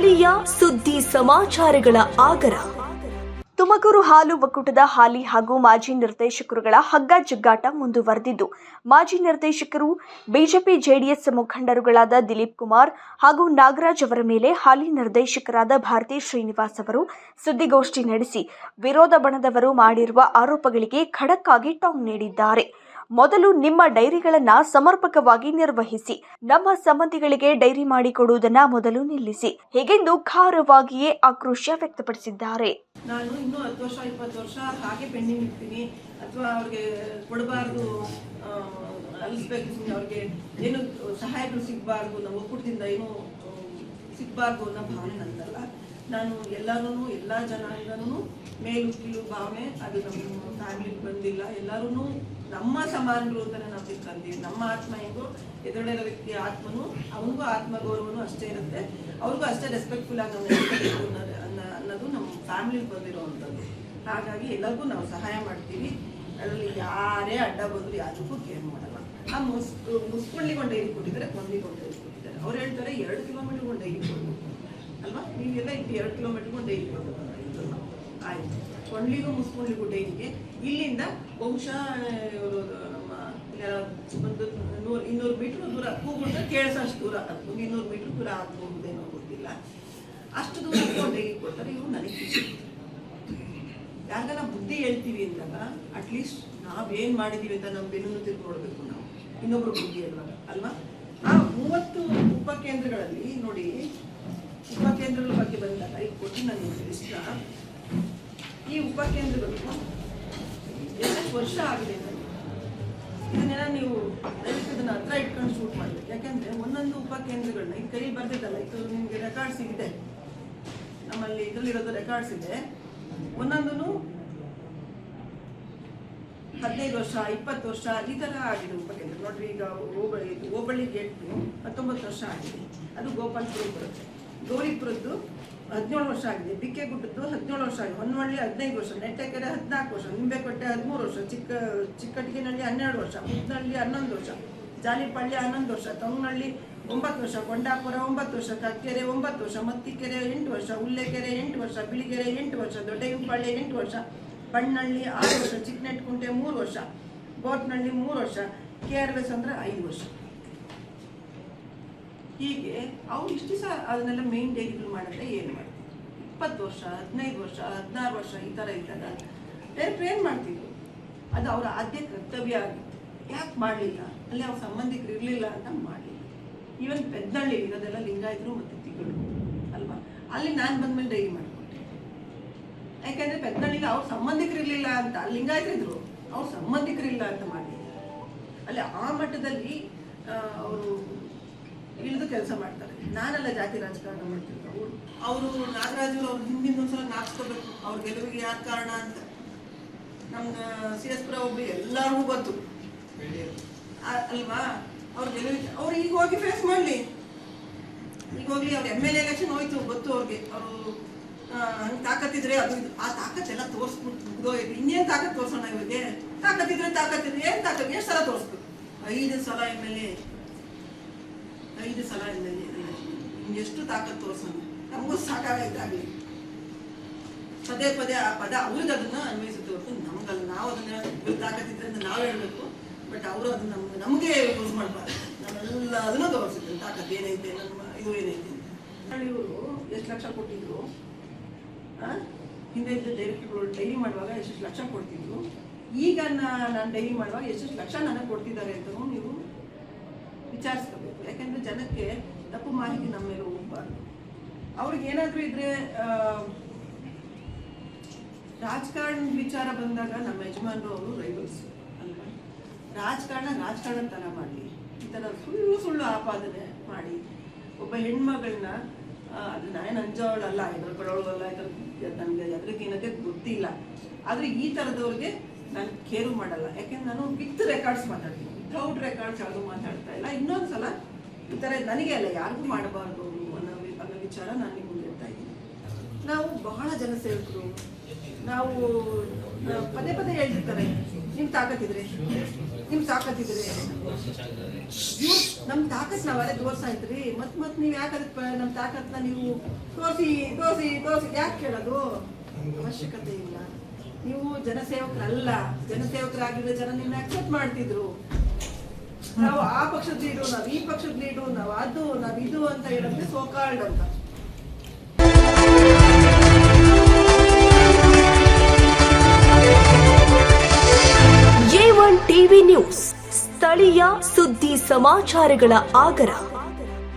ಸ್ಥಳೀಯ ಸುದ್ದಿ ಸಮಾಚಾರಗಳ ಆಗರ. ತುಮಕೂರು ಹಾಲು ಒಕ್ಕೂಟದ ಹಾಲಿ ಹಾಗೂ ಮಾಜಿ ನಿರ್ದೇಶಕರುಗಳ ಹಗ್ಗ ಜಗ್ಗಾಟ ಮುಂದುವರೆದಿದ್ದು, ಮಾಜಿ ನಿರ್ದೇಶಕರು ಬಿಜೆಪಿ ಜೆಡಿಎಸ್ ಮುಖಂಡರುಗಳಾದ ದಿಲೀಪ್ ಕುಮಾರ್ ಹಾಗೂ ನಾಗರಾಜ್ ಅವರ ಮೇಲೆ ಹಾಲಿ ನಿರ್ದೇಶಕರಾದ ಭಾರತಿ ಶ್ರೀನಿವಾಸ್ ಅವರು ಸುದ್ದಿಗೋಷ್ಠಿ ನಡೆಸಿ, ವಿರೋಧ ಬಣದವರು ಮಾಡಿರುವ ಆರೋಪಗಳಿಗೆ ಖಡಕ್ಕಾಗಿ ಟಾಂಗ್ ನೀಡಿದ್ದಾರೆ. ಮೊದಲು ನಿಮ್ಮ ಡೈರಿಗಳನ್ನು ಸಮರ್ಪಕವಾಗಿ ನಿರ್ವಹಿಸಿ, ನಮ್ಮ ಸಂಬಂಧಿಗಳಿಗೆ ಡೈರಿ ಮಾಡಿಕೊಡುವುದನ್ನ ಮೊದಲು ನಿಲ್ಲಿಸಿ. ಹೀಗೆಂದು ಖಾರವಾಗಿಯೇ ಆಕ್ರೋಶ ವ್ಯಕ್ತಪಡಿಸಿದ್ದಾರೆ. ನಾನು ಇನ್ನೂ ಹತ್ತು ವರ್ಷ, ಇಪ್ಪತ್ತು ವರ್ಷ ಹಾಗೆ ಪೆಂಡಿಂಗ್ ಇರ್ತೀನಿ. ಅಥವಾ ಅವ್ರಿಗೆ ಕೊಡಬಾರ್ದು ಅಲಿಸ್ಬೇಕು ಅವ್ರಿಗೆ ಏನು ಸಹಾಯಗಳು ಸಿಗಬಾರ್ದು, ನಮ್ಮ ಒಕ್ಕೂಟದಿಂದ ಏನು ಸಿಗಬಾರ್ದು ಅನ್ನೋ ಭಾವನೆ ನಂದಲ್ಲ. ನಾನು ಎಲ್ಲರೂ ಎಲ್ಲ ಜನಾಂಗನೂ ಮೇಲು ಕೀಳು ಭಾವನೆ, ಅದು ನಮ್ಮ ಫ್ಯಾಮಿಲಿಗೆ ಬಂದಿಲ್ಲ. ಎಲ್ಲರೂ ನಮ್ಮ ಸಮಾನರು ಅಂತಾನೆ ನಾವು ತಿಳ್ಕೊಂತೀವಿ ನಮ್ಮ ಆತ್ಮ ಹೆಂಗೋ ಎದುರುಗಡೆ ಇರೋ ವ್ಯಕ್ತಿ ಆತ್ಮನು, ಅವನಿಗೂ ಆತ್ಮಗೌರವನು ಅಷ್ಟೇ ಇರುತ್ತೆ. ಅವ್ರಿಗೂ ಅಷ್ಟೇ ರೆಸ್ಪೆಕ್ಟ್ಫುಲ್ ಆಗಿ ನಾವು ಅನ್ನೋದು ಅನ್ನೋ- ಅನ್ನೋದು ನಮ್ಮ ಫ್ಯಾಮಿಲಿಗೆ ಬಂದಿರೋವಂಥದ್ದು. ಹಾಗಾಗಿ ಎಲ್ಲರಿಗೂ ನಾವು ಸಹಾಯ ಮಾಡ್ತೀವಿ. ಅದರಲ್ಲಿ ಯಾರೇ ಅಡ್ಡ ಬಂದರೂ ಯಾರಿಗೂ ಕೇರ್ ಮಾಡಲ್ಲ. ಆ ಮುಸ್ ಒಂದು ಡೈರಿ ಕೊಟ್ಟಿದ್ದಾರೆ ಕೊಂದಿಗೆ ಒಂದು ಡೈರಿ ಕೊಟ್ಟಿದ್ದಾರೆ. ಅವ್ರು ಹೇಳ್ತಾರೆ, ಎರಡು ಕಿಲೋಮೀಟರ್ಗೊಂಡು ಡೈರಿ ಕೊಡಬೇಕು. ಅಲ್ವಾ? ನೀವೆಲ್ಲ ಇಲ್ಲಿ ಎರಡು ಕಿಲೋಮೀಟರ್ಗೊಂಡು ಡೈರಿ ಆಯಿತು ಆಯ್ತು. ಕೊಂಡ್ಲಿಗೂ ಮುಸ್ಕೊಂಡ್ಲಿಗೂ ಡೈರಿಗೆ ಇಲ್ಲಿಂದ ಬಹುಶಃ ನಮ್ಮ ಒಂದು ನೂರು, ಇನ್ನೂರು ಮೀಟ್ರ್ ದೂರ ಕೂಗುಂಡ ಕೇಳಿಸೋಷ್ಟು ದೂರ ಅದು ಇನ್ನೂರು ಮೀಟ್ರ್ ದೂರ ಆಗ್ಬಹುದೇನೋ ಗೊತ್ತಿಲ್ಲ. ಅಷ್ಟು ದೂರ ಡೈರಿ ಕೊಡ್ತಾರೆ, ಇವ್ರು ನನಗೆ ನಾವು ಬುದ್ಧಿ ಹೇಳ್ತೀವಿ ಅಂದಾಗ ಅಟ್ಲೀಸ್ಟ್ ನಾವೇನ್ ಮಾಡಿದೀವಿ ಅಂತ ನಮ್ಮ ಬೆನ್ನು ತಿರ್ಗಿ ನೋಡ್ಬೇಕು ನಾವು. ಇನ್ನೊಬ್ರು ಬುದ್ಧಿ ಅಲ್ವಾ? ಅಲ್ವಾ? ಆ ಮೂವತ್ತು ಉಪಕೇಂದ್ರಗಳಲ್ಲಿ ನೋಡಿ ಉಪಕೇಂದ್ರಗಳ ಬಗ್ಗೆ ಬಂದಾಗ ಈಗ ಕೊಟ್ಟು ನನಗೆ ಇಷ್ಟ ಈ ಉಪಕೇಂದ್ರಗಳು ಎಷ್ಟು ವರ್ಷ ಆಗಿದೆ ಇದನ್ನೆಲ್ಲ ನೀವು ದಯವಿಟ್ಟು ಇದನ್ನ ಹತ್ರ ಇಟ್ಕೊಂಡು ಶೂಟ್ ಮಾಡ್ಬೇಕು. ಯಾಕಂದ್ರೆ ಒಂದೊಂದು ಉಪಕೇಂದ್ರಗಳನ್ನ ಈ ಕೈ ಬರ್ದಿದ್ದಲ್ಲ ಇದು ನಿಮ್ಗೆ ರೆಕಾರ್ಡ್ಸ್ ಇದೆ ನಮ್ಮಲ್ಲಿ ಇದರಲ್ಲಿರೋದು ರೆಕಾರ್ಡ್ಸ್ ಇದೆ. ಒಂದೊಂದು ಹದಿನೈದು ವರ್ಷ, ಇಪ್ಪತ್ತು ವರ್ಷ, ಈ ಥರ ಆಗಿದೆ ಉಪಕೇಂದ್ರ ನೋಡ್ರಿ, ಈಗ ಹೋಬಳಿ ಹೋಬಳಿ ಗೇಟ್ ಹತ್ತೊಂಬತ್ತು ವರ್ಷ ಆಗಿದೆ. ಅದು ಗೋಪಾಲ್ಪುರ ಬರುತ್ತೆ. ಗೌರಿಪುರದ್ದು ಹದಿನೇಳು ವರ್ಷ ಆಗಿದೆ. ಬಿಕ್ಕೆ ಗುಡ್ಡದ್ದು ಹದಿನೇಳು ವರ್ಷ ಆಗಿದೆ. ಹೊನ್ನವಳ್ಳಿ ಹದಿನೈದು ವರ್ಷ, ನೆಟ್ಟಕೆರೆ ಹದಿನಾಲ್ಕು ವರ್ಷ ನಿಂಬೆಕೊಟ್ಟೆ ಹದಿಮೂರು ವರ್ಷ, ಚಿಕ್ಕ ಚಿಕ್ಕಟಿಗಿನಲ್ಲಿ ಹನ್ನೆರಡು ವರ್ಷ ಮುದ್ನಹಳ್ಳಿ ಹನ್ನೊಂದು ವರ್ಷ, ಜಾಲಿಪಳ್ಳಿ ಹನ್ನೊಂದು ವರ್ಷ ತಂಗ್ನಳ್ಳಿ ಒಂಬತ್ತು ವರ್ಷ, ಕೊಂಡಾಪುರ ಒಂಬತ್ತು ವರ್ಷ, ಕಕ್ಕೆರೆ ಒಂಬತ್ತು ವರ್ಷ, ಮತ್ತಿಕೆರೆ ಎಂಟು ವರ್ಷ ಉಲ್ಲೆಕೆರೆ ಎಂಟು ವರ್ಷ, ಬಿಳಿಗೆರೆ ಎಂಟು ವರ್ಷ ದೊಡ್ಡಹಿಂಪಾಳ್ಯ ಎಂಟು ವರ್ಷ ಬಣ್ಣಳ್ಳಿ ಆರು ವರ್ಷ, ಚಿಕ್ಕನೆಟ್ಕುಂಟೆ ಮೂರು ವರ್ಷ ಬೋಟ್ನಳ್ಳಿ ಮೂರು ವರ್ಷ, ಕೆ ಆರ್ ಎಸ್ ಅಂದ್ರೆ ಐದು ವರ್ಷ. ಹೀಗೆ ಅವ್ರು ಇಷ್ಟು ಸಹ ಅದನ್ನೆಲ್ಲ ಮೇನ್ ಡೈರಿಗಳು ಮಾಡಿದ್ರೆ ಏನು ಮಾಡ್ತೀವಿ? ಇಪ್ಪತ್ತು ವರ್ಷ, ಹದಿನೈದು ವರ್ಷ, ಹದಿನಾರು ವರ್ಷ ಈ ಥರ ಇದ್ದಾಗ ಡೈರೆಕ್ಟ್ ಏನು ಮಾಡ್ತಿದ್ರು ಅದು ಅವರ ಆದ್ಯ ಕರ್ತವ್ಯ ಆಗಿತ್ತು. ಯಾಕೆ ಮಾಡಲಿಲ್ಲ? ಅಲ್ಲಿ ಅವ್ರ ಸಂಬಂಧಿಕರು ಇರಲಿಲ್ಲ ಅಂತ ಮಾಡಲಿಲ್ಲ. ಈವನ್ ಪೆದ್ದಳ್ಳಿ ಇರೋದೆಲ್ಲ ಲಿಂಗಾಯತರು ಮತ್ತು ತಿಗಳು, ಅಲ್ವಾ? ಅಲ್ಲಿ ನಾನು ಬಂದ್ಮೇಲೆ ಡೈರಿ ಮಾಡಿಕೊಟ್ಟೆ ಯಾಕೆಂದರೆ ಪೆದ್ದಳ್ಳಿಗೆ ಅವ್ರ ಸಂಬಂಧಿಕರು ಇರಲಿಲ್ಲ ಅಂತ ಲಿಂಗಾಯತರಿದ್ರು ಅವ್ರ ಸಂಬಂಧಿಕರಿಲ್ಲ ಅಂತ ಮಾಡಿ ಅಲ್ಲಿ ಆ ಮಟ್ಟದಲ್ಲಿ ಅವರು ಇಳಿದು ಕೆಲಸ ಮಾಡ್ತಾರೆ. ನಾನೆಲ್ಲ ಜಾತಿ ರಾಜಕಾರಣ ಮಾಡ್ತಿದ್ರು ಅವರು ನಾಗರಾಜು ಅವ್ರು ಒಂದ್ಸಲ ನಾಪ್ಸ್ಕೋಬೇಕು ಅವ್ರ ಗೆಲುವಿಗೆ ಯಾರು ಕಾರಣ ಅಂತ. ನಮ್ಮ ಸಿ ಎಸ್ ಪುರ ಒಬ್ಬರು ಎಲ್ಲರಿಗೂ ಗೊತ್ತು. ಅಲ್ವಾ? ಅವ್ರ ಗೆಲುವಿಗೆ, ಅವ್ರು ಈಗ ಹೋಗಿ ಫೇಸ್ ಮಾಡಲಿ. ಈಗ ಹೋಗ್ಲಿ, ಅವ್ರ ಎಂ ಎಲ್ ಎಲೆಕ್ಷನ್ ಹೋಯ್ತು, ಗೊತ್ತು ಅವ್ರಿಗೆ. ಅವರು ಹಂಗೆ ತಾಕತ್ತಿದ್ರೆ ಅದು ಆ ತಾಕತ್ತೆಲ್ಲ ತೋರಿಸ್ಬಿಟ್ಟು ಮುಗ್ದೋಯ್ತು ಇನ್ನೇನು ತಾಕತ್ ತೋರ್ಸೋಣ ಇವ್ರಿಗೆ? ತಾಕತ್ತಿದ್ರೆ ತಾಕತ್ತಿದ್ರೆ ಏನು ತಾಕತ್, ಎಷ್ಟು ಸಲ ತೋರಿಸ್ಬೇಕು? ಐದು ಸಲ ಎಂ ಎಲ್ ಎ ಐದು ಸಲ ಎಲ್ ಎಷ್ಟು ತಾಕತ್ತು ತೋರ್ಸೋಣ. ನಮಗೂ ಸಾಕಾಗೈತಾಗಲಿ ಪದೇ ಪದೇ ಆ ಪದ ಅವ್ರಿಗೆ ಅದನ್ನ ಅನ್ವಯಿಸುತ್ತೆ ಹೊರತು ನಮಗಲ್ಲ. ನಾವು ಅದನ್ನ ತಾಕತ್ತಿದ್ರೆ ಅಂತ ನಾವು ಹೇಳ್ಬೇಕು, ಬಟ್ ಅವರು ಅದನ್ನ ನಮ್ಗೆ, ನಮಗೆ ಯೂಸ್ ಮಾಡಬಾರ್ದು. ನಾವೆಲ್ಲ ಅದನ್ನ ತೋರಿಸಿದ್ರು ತಾಕತ್ತು ಏನೈತೆ, ನಮ್ಮ ಇದು ಏನೈತೆ ಇವರು ಎಷ್ಟು ಲಕ್ಷ ಕೊಟ್ಟಿದ್ರು? ಹಿಂದೆ ಇದ್ದ ಡೈರೆಕ್ಟ್ಗಳು ಡೈರಿ ಮಾಡುವಾಗ ಎಷ್ಟೆಷ್ಟು ಲಕ್ಷ ಕೊಡ್ತಿದ್ರು? ಈಗ ನಾನು ಡೈರಿ ಮಾಡುವಾಗ ಎಷ್ಟೆಷ್ಟು ಲಕ್ಷ ನನಗೆ ಕೊಡ್ತಿದ್ದಾರೆ ಅಂತ ನೀವು ವಿಚಾರಿಸ್ಕೋಬೇಕು ಯಾಕೆಂದ್ರೆ ಜನಕ್ಕೆ ತಪ್ಪು ಮಾಹಿತಿ ನಮ್ಮ ಮೇಲೆ ಹೋಗ್ಬಾರ್ದು. ಅವ್ರಿಗೆ ಏನಾದರೂ ಇದ್ರೆ ರಾಜಕಾರಣ ವಿಚಾರ ಬಂದಾಗ ನಮ್ಮ ಯಜಮಾನರು ಅವರು ರೈವಲ್ಸ್ ಅಲ್ವಾ? ರಾಜಕಾರಣ ರಾಜಕಾರಣ ಥರ ಮಾಡಿ ಈ ಥರ ಸುಳ್ಳು ಸುಳ್ಳು ಆಪಾದನೆ ಮಾಡಿ. ಒಬ್ಬ ಹೆಣ್ಮಗಳನ್ನ ಅದು ನಾನು ಅಂಜೋಳಲ್ಲ ಹೆದರ್ಕೊಳ್ಳೋಳಲ್ಲ ನನಗೆ ಅದಕ್ಕೆ ಏನಕ್ಕೆ ಗೊತ್ತಿಲ್ಲ. ಆದರೆ ಈ ಥರದವ್ರಿಗೆ ನಾನು ಕೇರು ಮಾಡಲ್ಲ. ಯಾಕೆಂದ್ರೆ ನಾನು ವಿತ್ ರೆಕಾರ್ಡ್ಸ್ ಮಾತಾಡ್ತೀನಿ. ವಿತೌಟ್ ರೆಕಾರ್ಡ್ಸ್ ಚಾಲು ಮಾತಾಡ್ತಾ ಇಲ್ಲ. ಇನ್ನೊಂದು ಸಲ ಈ ಥರ ನನಗೆ ಅಲ್ಲ, ಯಾರಿಗೂ ಮಾಡಬಾರ್ದು ಅನ್ನೋ ಅನ್ನೋ ವಿಚಾರ ನಾನು ನಿಮ್ಗೆ ಹೇಳ್ತಾ ಇದ್ದೀನಿ. ನಾವು ಬಹಳ ಜನ ಸೇವಕರು, ನಾವು ಪದೇ ಪದೇ ಹೇಳ್ತಿರ್ತಾರೆ, ನಿಮ್ ತಾಕತ್ತಿದ್ರೆ ನಿಮ್ ತಾಕತ್ತಿದ್ರೆ ನಮ್ ತಾಕತ್ ನಾವಲ್ಲೇ ತೋರ್ಸಾ ಇದ್ರಿ. ಮತ್ ಮತ್ ನೀವ್ ಯಾಕೆ ಅದಕ್ಕೆ ನಮ್ ತಾಕತ್ನ ನೀವು ತೋರಿಸಿ ತೋರಿಸಿ ತೋರಿಸಿ, ಯಾಕೆ ಕೇಳೋದು? ಅವಶ್ಯಕತೆ ಇಲ್ಲ. ನೀವು ಜನಸೇವಕರಲ್ಲ ಜನಸೇವಕರಾಗಿರೋ ಜನ ನಿನ್ನ ಅಕ್ಸೆಪ್ಟ್ ಮಾಡ್ತಿದ್ರು. ನಾವು ಆ ಪಕ್ಷದ ಲೀಡು ನಾವ್ ಈ ಪಕ್ಷದ ಲೀಡು ನಾವ್ ಅದು, ನಾವ್ ಇದು ಅಂತ ಹೇಳಿದ್ರೆ ಸೋಕಾಲ್ಡ್ ಅಂತ. ಟಿವಿ ನ್ಯೂಸ್, ಸ್ಥಳೀಯ ಸುದ್ದಿ ಸಮಾಚಾರಗಳ ಆಗರ.